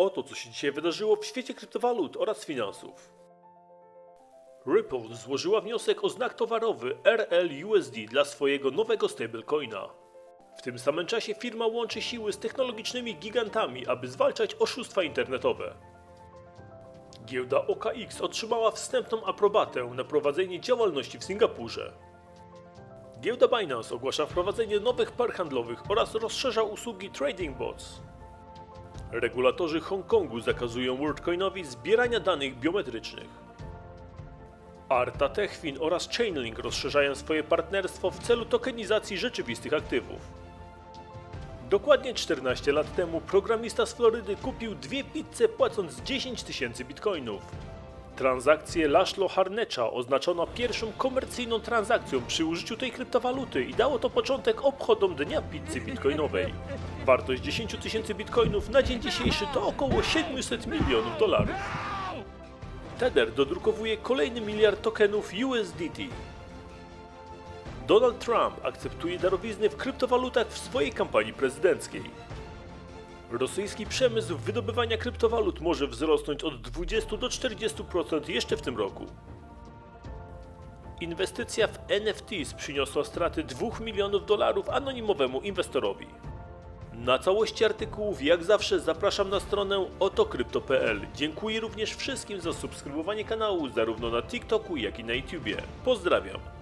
Oto co się dzisiaj wydarzyło w świecie kryptowalut oraz finansów. Ripple złożyła wniosek o znak towarowy RLUSD dla swojego nowego stablecoina. W tym samym czasie firma łączy siły z technologicznymi gigantami, aby zwalczać oszustwa internetowe. Giełda OKX otrzymała wstępną aprobatę na prowadzenie działalności w Singapurze. Giełda Binance ogłasza wprowadzenie nowych par handlowych oraz rozszerza usługi Trading Bots. Regulatorzy Hongkongu zakazują WorldCoinowi zbierania danych biometrycznych. Arta Techfin oraz Chainlink rozszerzają swoje partnerstwo w celu tokenizacji rzeczywistych aktywów. Dokładnie 14 lat temu programista z Florydy kupił dwie pizze płacąc 10 tysięcy bitcoinów. Transakcję Laszlo Harnecza oznaczono pierwszą komercyjną transakcją przy użyciu tej kryptowaluty i dało to początek obchodom Dnia Pizzy Bitcoinowej. Wartość 10 tysięcy bitcoinów na dzień dzisiejszy to około 700 milionów dolarów. Tether dodrukowuje kolejny miliard tokenów USDT. Donald Trump akceptuje darowizny w kryptowalutach w swojej kampanii prezydenckiej. Rosyjski przemysł wydobywania kryptowalut może wzrosnąć od 20 do 40% jeszcze w tym roku. Inwestycja w NFTs przyniosła straty 2 milionów dolarów anonimowemu inwestorowi. Na całości artykułów jak zawsze zapraszam na stronę otokrypto.pl. Dziękuję również wszystkim za subskrybowanie kanału zarówno na TikToku jak i na YouTubie. Pozdrawiam.